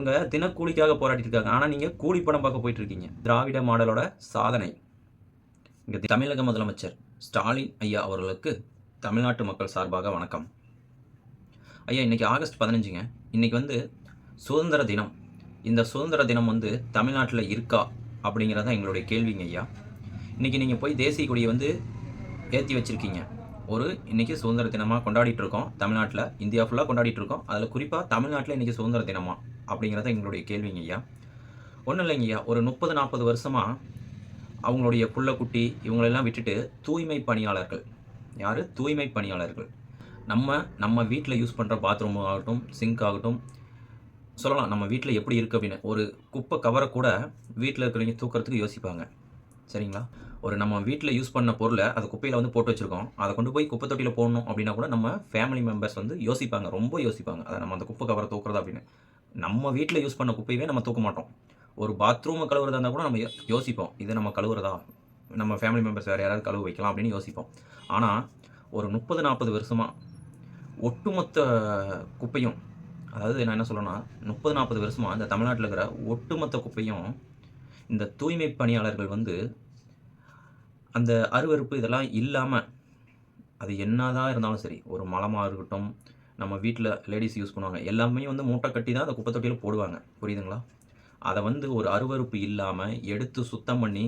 இவங்க தினக்கூலிக்காக போராடிட்டு இருக்காங்க ஆனால் நீங்கள் கூலி படம் பார்க்க போயிட்டு இருக்கீங்க திராவிட மாடலோட சாதனை. இங்கே தமிழக முதலமைச்சர் ஸ்டாலின் ஐயா அவர்களுக்கு தமிழ்நாட்டு மக்கள் சார்பாக வணக்கம். ஐயா இன்னைக்கு ஆகஸ்ட் பதினஞ்சுங்க. இன்றைக்கி வந்து சுதந்திர தினம். இந்த சுதந்திர தினம் வந்து தமிழ்நாட்டில் இருக்கா அப்படிங்கிறதான் எங்களுடைய கேள்விங்க ஐயா. இன்றைக்கி நீங்கள் போய் தேசிய கொடியை வந்து ஏற்றி வச்சிருக்கீங்க. ஒரு இன்னைக்கு சுதந்திர தினமாக கொண்டாடிட்டு இருக்கோம் தமிழ்நாட்டில் இந்தியா ஃபுல்லாக கொண்டாடிட்டு இருக்கோம் அதில் குறிப்பாக தமிழ்நாட்டில் இன்றைக்கி சுதந்திர தினமா அப்படிங்கிறத எங்களுடைய கேள்விங்க ஐயா. ஒன்றும் இல்லைங்க ஐயா. ஒரு முப்பது நாற்பது வருஷமாக அவங்களுடைய புள்ள குட்டி இவங்களெல்லாம் விட்டுட்டு தூய்மை பணியாளர்கள். யார்? தூய்மை பணியாளர்கள். நம்ம நம்ம வீட்டில் யூஸ் பண்ணுற பாத்ரூம் ஆகட்டும் சிங்க் ஆகட்டும் சொல்லலாம் நம்ம வீட்டில் எப்படி இருக்குது அப்படின்னு. ஒரு குப்பை கவரை கூட வீட்டில் இருக்கிறவங்க தூக்கிறதுக்கு யோசிப்பாங்க. சரிங்களா? ஒரு நம்ம வீட்டில் யூஸ் பண்ண பொருளை அது குப்பையில் வந்து போட்டு வச்சுருக்கோம். அதை கொண்டு போய் குப்பை தொட்டியில் போடணும் அப்படின்னா கூட நம்ம ஃபேமிலி மெம்பர்ஸ் வந்து யோசிப்பாங்க ரொம்ப யோசிப்பாங்க. அதை நம்ம அந்த குப்பை கவரை தூக்குறதா அப்படின்னு. நம்ம வீட்டில் யூஸ் பண்ண குப்பையவே நம்ம தூக்க மாட்டோம். ஒரு பாத்ரூமை கழுவுறதா இருந்தால் கூட நம்ம யோ- யோசிப்போம் இது நம்ம கழுவுறதா? நம்ம ஃபேமிலி மெம்பர்ஸ் வேறு யாராவது கழுவு வைக்கலாம் அப்படின்னு யோசிப்போம். ஆனால் ஒரு முப்பது நாற்பது வருஷமாக ஒட்டுமொத்த குப்பையும் அதாவது நான் என்ன சொல்லணும்னா முப்பது நாற்பது வருஷமாக இந்த தமிழ்நாட்டில் இருக்கிற ஒட்டுமொத்த குப்பையும் இந்த தூய்மை பணியாளர்கள் வந்து அந்த அருவருப்பு இதெல்லாம் இல்லாமல் அது என்னதான் இருந்தாலும் சரி ஒரு மலமாக இருக்கட்டும் நம்ம வீட்டில் லேடிஸ் யூஸ் பண்ணுவாங்க எல்லாமே வந்து மூட்டை கட்டி தான் அந்த குப்பை தொட்டியில் போடுவாங்க. புரியுதுங்களா? அதை வந்து ஒரு அருவருப்பு இல்லாமல் எடுத்து சுத்தம் பண்ணி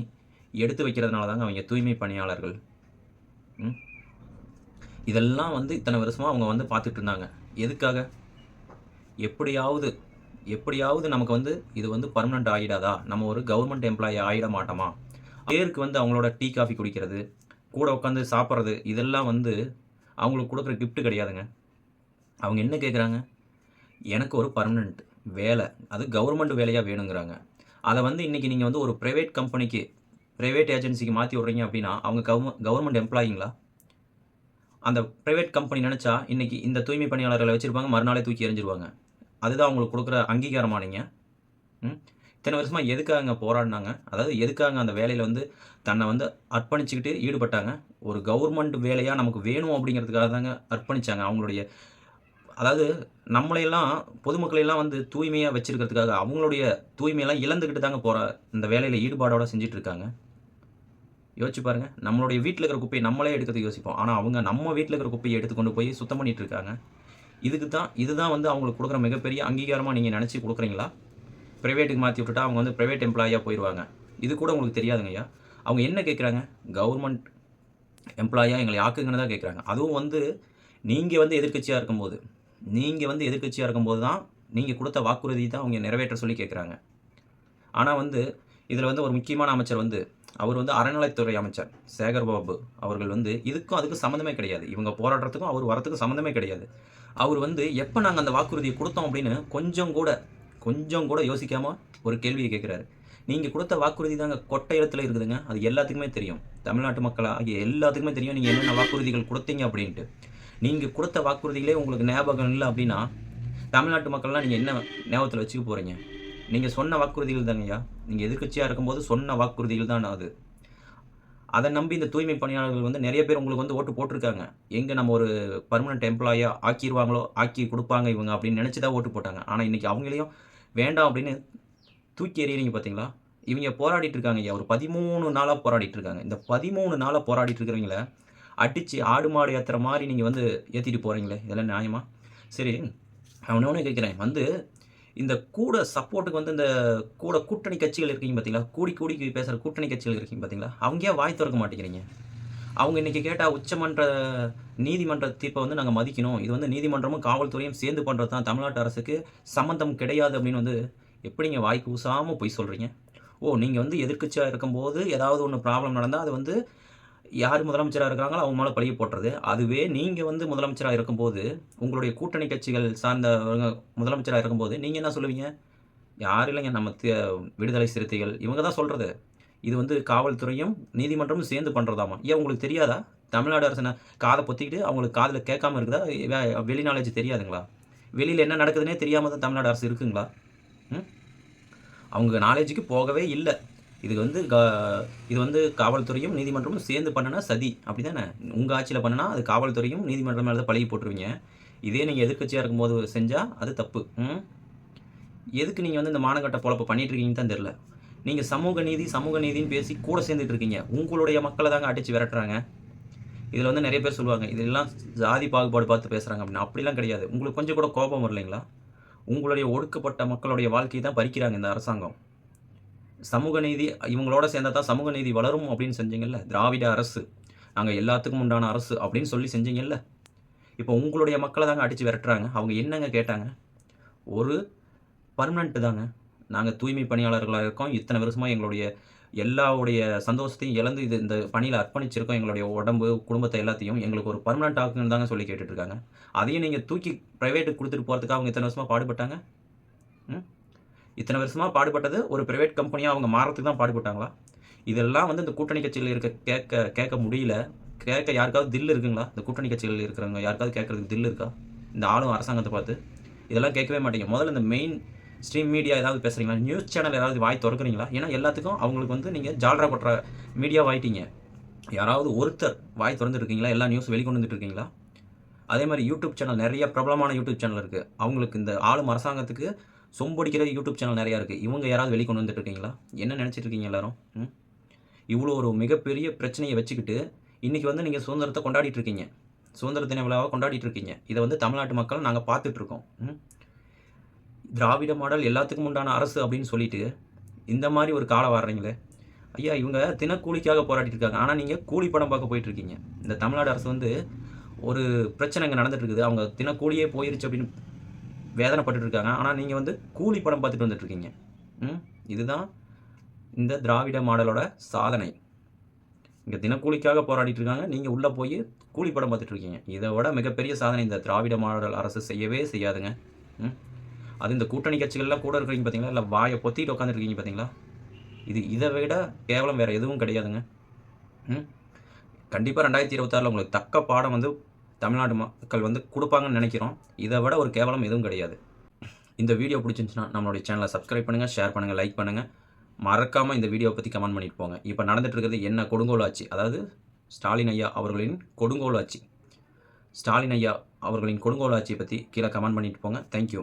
எடுத்து வைக்கிறதுனால தாங்க அவங்க தூய்மை பணியாளர்கள். இதெல்லாம் வந்து இத்தனை வருஷமாக அவங்க வந்து பார்த்துட்டு இருந்தாங்க. எதுக்காக? எப்படியாவது எப்படியாவது நமக்கு வந்து இது வந்து பர்மனெண்ட் ஆகிடாதா நம்ம ஒரு கவர்மெண்ட் எம்ப்ளாயி ஆகிட மாட்டோமா? பேருக்கு வந்து அவங்களோட டீ காஃபி குடிக்கிறது கூட உட்காந்து சாப்பிட்றது இதெல்லாம் வந்து அவங்களுக்கு கொடுக்குற கிஃப்ட்டு கிடையாதுங்க. அவங்க என்ன கேட்குறாங்க எனக்கு ஒரு பர்மனெண்ட் வேலை. அது கவர்மெண்ட் வேலையாக வேணுங்கிறாங்க. அதை வந்து இன்றைக்கி நீங்கள் வந்து ஒரு ப்ரைவேட் கம்பெனிக்கு ப்ரைவேட் ஏஜென்சிக்கு மாற்றி விட்றீங்க அப்படின்னா அவங்க கவர்மெண்ட் கவர்மெண்ட் எம்ப்ளாயிங்களா அந்த ப்ரைவேட் கம்பெனி நினச்சா இன்றைக்கி இந்த தூய்மை பணியாளர்களை வச்சுருப்பாங்க மறுநாளே தூக்கி எறிஞ்சிருவாங்க. அதுதான் அவங்களுக்கு கொடுக்குற அங்கீகாரமானீங்க ம்? இத்தனை வருஷமாக எதுக்காக போராடினாங்க? அதாவது எதுக்காக அந்த வேலையில் வந்து தன்னை வந்து அர்ப்பணிச்சுக்கிட்டு ஈடுபட்டாங்க? ஒரு கவர்மெண்ட் வேலையாக நமக்கு வேணும் அப்படிங்கிறதுக்காக தாங்க அர்ப்பணிச்சாங்க அவங்களுடைய அதாவது நம்மளையெல்லாம் பொதுமக்களையெல்லாம் வந்து தூய்மையாக வச்சுருக்கிறதுக்காக அவங்களுடைய தூய்மையெல்லாம் இழந்துக்கிட்டு தாங்க போகிற இந்த வேலையில் ஈடுபாடோடு செஞ்சிட்ருக்காங்க. யோசிச்சு பாருங்க நம்மளுடைய வீட்டில் இருக்கிற குப்பையை நம்மளே எடுக்கிறதுக்கு யோசிப்போம். ஆனால் அவங்க நம்ம வீட்டில் இருக்கிற குப்பையை எடுத்து கொண்டு போய் சுத்தம் பண்ணிட்டு இருக்காங்க இதுக்கு தான் இதுதான் வந்து அவங்களுக்கு கொடுக்குற மிகப்பெரிய அங்கீகாரமாக நீங்கள் நினச்சி கொடுக்குறீங்களா? ப்ரைவேட்டுக்கு மாற்றி விட்டுட்டா அவங்க வந்து ப்ரைவேட் எம்ப்ளாயியாக போயிடுவாங்க இது கூட உங்களுக்கு தெரியாதுங்க ஐயா. அவங்க என்ன கேட்குறாங்க கவர்மெண்ட் எம்ப்ளாயாக எங்களை ஆக்குங்கன்னு தான் கேட்குறாங்க அதுவும் வந்து நீங்கள் வந்து எதிர்க்கட்சியாக இருக்கும்போது நீங்கள் வந்து எதிர்க்கட்சியாக இருக்கும்போது தான் நீங்கள் கொடுத்த வாக்குறுதி தான் அவங்க நிறைவேற்ற சொல்லி கேட்குறாங்க ஆனால் வந்து இதில் வந்து ஒரு முக்கியமான அமைச்சர் வந்து அவர் வந்து அறநிலைத்துறை அமைச்சர் சேகர் பாபு அவர்கள் வந்து இதுக்கும் அதுக்கு சம்மந்தமே கிடையாது. இவங்க போராடுறதுக்கும் அவர் வரத்துக்கும் சம்மந்தமே கிடையாது. அவர் வந்து எப்போ நாங்கள் அந்த வாக்குறுதியை கொடுத்தோம் அப்படின்னு கொஞ்சம் கூட கொஞ்சம் கூட யோசிக்காமல் ஒரு கேள்வியை கேட்குறாரு நீங்கள் கொடுத்த வாக்குறுதி தாங்க கொட்டை இடத்துல இருக்குதுங்க. அது எல்லாத்துக்குமே தெரியும். தமிழ்நாட்டு மக்களாக எல்லாத்துக்குமே தெரியும். நீங்கள் என்னென்ன வாக்குறுதிகள் கொடுத்தீங்க அப்படின்ட்டு. நீங்கள் கொடுத்த வாக்குறுதிகளே உங்களுக்கு ஞாபகம் இல்லை அப்படின்னா தமிழ்நாட்டு மக்கள்லாம் நீங்கள் என்ன ஞாபகத்தில் வச்சுக்க போகிறீங்க நீங்கள் சொன்ன வாக்குறுதிகள் தாங்கய்யா நீங்கள் எதிர்கட்சியாக இருக்கும்போது சொன்ன வாக்குறுதிகள் தான் அது. அதை நம்பி இந்த தூய்மை பணியாளர்கள் வந்து நிறைய பேர் உங்களுக்கு வந்து ஓட்டு போட்டிருக்காங்க. எங்கே நம்ம ஒரு பர்மனெண்ட் எம்ப்ளாயாக ஆக்கிடுவாங்களோ ஆக்கி கொடுப்பாங்க இவங்க அப்படின்னு நினச்சி தான் ஓட்டு போட்டாங்க. ஆனால் இன்றைக்கி அவங்களையும் வேண்டாம் அப்படின்னு தூக்கி எறியறீங்க பார்த்தீங்களா? இவங்க போராடிட்டு இருக்காங்க ஐயா. ஒரு பதிமூணு நாளாக போராடிட்டு இருக்காங்க. இந்த பதிமூணு நாளாக போராடிட்டு இருக்கிறவங்கள அடித்து ஆடு மாடு ஏற்றுற மாதிரி நீங்கள் வந்து ஏற்றிட்டு போகிறீங்களே இதெல்லாம் நியாயமா? சரி அவனே ஒன்று கேட்குறேன். வந்து இந்த கூட சப்போர்ட்டுக்கு வந்து இந்த கூட கூட்டணி கட்சிகள் இருக்கீங்க பார்த்தீங்களா? கூடி கூடி பேசுகிற கூட்டணி கட்சிகள் இருக்கீங்க பார்த்தீங்களா? அவங்க ஏன் வாய் திறக்க மாட்டேங்கிறீங்க? அவங்க இன்றைக்கி கேட்டால் உச்சமன்ற நீதிமன்ற தீர்ப்பை வந்து நாங்கள் மதிக்கணும். இது வந்து நீதிமன்றமும் காவல்துறையும் சேர்ந்து பண்ணுறது தான் தமிழ்நாட்டு அரசுக்கு சம்மந்தம் கிடையாது அப்படின்னு வந்து எப்படிங்க வாய்க்கு கூசாமல் போய் சொல்கிறீங்க ஓ நீங்கள் வந்து எதிர்க்கட்சியாக இருக்கும்போது ஏதாவது ஒன்று ப்ராப்ளம் நடந்தால் அது வந்து யார் முதலமைச்சராக இருக்கிறாங்களோ அவங்க மேலே பழிய போட்டுறது. அதுவே நீங்கள் வந்து முதலமைச்சராக இருக்கும்போது உங்களுடைய கூட்டணி கட்சிகள் சார்ந்தவங்க முதலமைச்சராக இருக்கும்போது நீங்கள் என்ன சொல்லுவீங்க? யாரும் இல்லைங்க நம்ம விடுதலை சிறுத்தைகள். இவங்க தான் சொல்கிறது இது வந்து காவல்துறையும் நீதிமன்றமும் சேர்ந்து பண்ணுறதாமா ஏன் உங்களுக்கு தெரியாதா? தமிழ்நாடு அரசனை காதை பொத்திக்கிட்டு அவங்களுக்கு காதில் கேட்காம இருக்குதா? வே- வெளி நாலேஜ் தெரியாதுங்களா? வெளியில் என்ன நடக்குதுன்னே தெரியாமல் தான் தமிழ்நாடு அரசு இருக்குங்களா? ம்? அவங்க நாலேஜுக்கு போகவே இல்லை. இது வந்து இது வந்து காவல்துறையும் நீதிமன்றமும் சேர்ந்து பண்ணனா சதி. அப்படி தானே உங்கள் ஆட்சியில் பண்ணனா அது காவல்துறையும் நீதிமன்றம் மேலே தான் பழகி போட்டுருவீங்க. இதே நீங்கள் எதிர்க்கட்சியாக இருக்கும்போது செஞ்சால் அது தப்பு. ம்? எதுக்கு நீங்கள் வந்து இந்த மானக்கட்ட பொழப்பை பண்ணிகிட்ருக்கீங்கன்னு தான் தெரில நீங்கள் சமூக நீதி சமூக நீதின்னு பேசி கூட சேர்ந்துட்டு இருக்கீங்க. உங்களுடைய மக்களை தாங்க அடித்து விரட்டுறாங்க. இதில் வந்து நிறைய பேர் சொல்லுவாங்க இதெல்லாம் ஜாதி பாகுபாடு பார்த்து பேசுகிறாங்க அப்படின்னு. அப்படிலாம் கிடையாது. உங்களுக்கு கொஞ்சம் கூட கோபம் வரலைங்களா? உங்களுடைய ஒடுக்கப்பட்ட மக்களுடைய வாழ்க்கையை தான் பறிக்கிறாங்க இந்த அரசாங்கம். சமூக நீதி இவங்களோட சேர்ந்தால் தான் சமூக நீதி வளரும் அப்படின்னு செஞ்சீங்கல்ல? திராவிட அரசு. நாங்கள் எல்லாத்துக்கும் உண்டான அரசு அப்படின்னு சொல்லி செஞ்சீங்கல்ல? இப்போ உங்களுடைய மக்களை தாங்க அடித்து விரட்டுறாங்க. அவங்க என்னங்க கேட்டாங்க? ஒரு பர்மனெண்ட்டு தாங்க. நாங்கள் தூய்மை பணியாளர்களாக இருக்கோம். இத்தனை வருஷமாக எங்களுடைய எல்லாவுடைய சந்தோஷத்தையும் இழந்து இது இந்த பணியில் அர்ப்பணிச்சிருக்கோம். எங்களுடைய உடம்பு குடும்பத்தை எல்லாத்தையும். எங்களுக்கு ஒரு பர்மனெண்ட் ஆகுன்னு தாங்க சொல்லி கேட்டுட்ருக்காங்க. அதையும் நீங்கள் தூக்கி ப்ரைவேட்டுக்கு கொடுத்துட்டு போகிறதுக்கு அவங்க இத்தனை வருஷமாக பாடுபட்டாங்க? ம்? இத்தனை வருஷமாக பாடுபட்டது ஒரு ப்ரைவேட் கம்பெனியாக அவங்க மாறத்துக்கு தான் பாடுபட்டாங்களா? இதெல்லாம் வந்து இந்த கூட்டணி கட்சியில் இருக்க கேட்க கேட்க முடியல. கேட்க யாருக்காவது தில் இருக்குங்களா? இந்த கூட்டணி கட்சியில் இருக்கிறவங்க யாருக்காவது கேட்கறதுக்கு தில் இருக்கா? இந்த ஆளும் அரசாங்கத்தை பார்த்து. இதெல்லாம் கேட்கவே மாட்டேங்க. முதல்ல இந்த மெயின் ஸ்ட்ரீம் மீடியா ஏதாவது பேசுகிறீங்களா நியூஸ் சேனல் ஏதாவது வாய் திறக்கிறீங்களா? ஏன்னா எல்லாத்துக்கும் அவங்களுக்கு வந்து நீங்கள் ஜால்ரா கொட்டுற மீடியா வாயிட்டீங்க யாராவது ஒருத்தர் வாய் திறந்துருக்கீங்களா? எல்லா நியூஸ் வெளிக்கொண்டு வந்துட்டு இருக்கீங்களா அதே மாதிரி யூடியூப் சேனல் நிறைய பிரபலமான யூடியூப் சேனல் இருக்குது அவங்களுக்கு இந்த ஆளும் அரசாங்கத்துக்கு சொம்படிக்கிற யூடியூப் சேனல் நிறையா இருக்குது இவங்க யாராவது வெளிக்கொண்டு வந்துட்டு இருக்கீங்களா என்ன நினச்சிட்டு இருக்கீங்க எல்லாரும்? ம்? இவ்வளோ ஒரு மிகப்பெரிய பிரச்சனையை வச்சுக்கிட்டு இன்றைக்கி வந்து நீங்கள் சுதந்திரத்தை கொண்டாடிட்டு இருக்கீங்க சுதந்திர தின விழாவை கொண்டாடிட்டு இருக்கீங்க இதை வந்து தமிழ்நாட்டு மக்கள் நாங்கள் பார்த்துட்ருக்கோம் திராவிட மாடல் எல்லாத்துக்கும் உண்டான அரசு அப்படின்னு சொல்லிட்டு இந்த மாதிரி ஒரு காலம் வர்றீங்களே ஐயா இவங்க தினக்கூலிக்காக போராடிட்டு இருக்காங்க. ஆனால் நீங்கள் கூலி படம் பார்க்க போயிட்டுருக்கீங்க இந்த தமிழ்நாடு அரசு வந்து ஒரு பிரச்சனை இங்கே நடந்துட்டு இருக்குது. அவங்க தினக்கூலியே போயிருச்சு அப்படின்னு வேதனைப்பட்டுருக்காங்க ஆனால் நீங்கள் வந்து கூலி படம் பார்த்துட்டு வந்துட்டுருக்கீங்க ம்? இதுதான் இந்த திராவிட மாடலோட சாதனை. இங்கே தினக்கூலிக்காக போராடிட்டு இருக்காங்க. நீங்கள் உள்ளே போய் கூலி படம் பார்த்துட்டு இருக்கீங்க. இதை விட மிகப்பெரிய சாதனை இந்த திராவிட மாடல் அரசு செய்யவே செய்யாதுங்க. ம்? அது இந்த கூட்டணி கட்சிகள்லாம் கூட இருக்கிறீங்க பார்த்தீங்களா இல்லை வாயை பொத்திட்டு உட்காந்துருக்கீங்க பார்த்தீங்களா இது இதை விட கேவலம் வேறு எதுவும் கிடையாதுங்க. ம்? கண்டிப்பாக ரெண்டாயிரத்தி இருபத்தாறில் உங்களுக்கு தக்க பாடம் வந்து தமிழ்நாடு மக்கள் வந்து கொடுப்பாங்கன்னு நினைக்கிறோம். இதை விட ஒரு கேவலம் எதுவும் கிடையாது. இந்த வீடியோ பிடிச்சிருந்துச்சுன்னா நம்மளுடைய சேனலை சப்ஸ்கிரைப் பண்ணுங்கள் ஷேர் பண்ணுங்கள் லைக் பண்ணுங்கள் மறக்காமல் இந்த வீடியோவை பற்றி கமெண்ட் பண்ணிட்டு போங்க. இப்போ நடந்துட்டு இருக்கிறது என்ன கொடுங்கோல் ஆட்சி அதாவது ஸ்டாலின் ஐயா அவர்களின் கொடுங்கோல் ஆட்சி ஸ்டாலின் ஐயா அவர்களின் கொடுங்கோல் ஆட்சியை பற்றி கீழே கமெண்ட் பண்ணிட்டு போங்க. தேங்க்யூ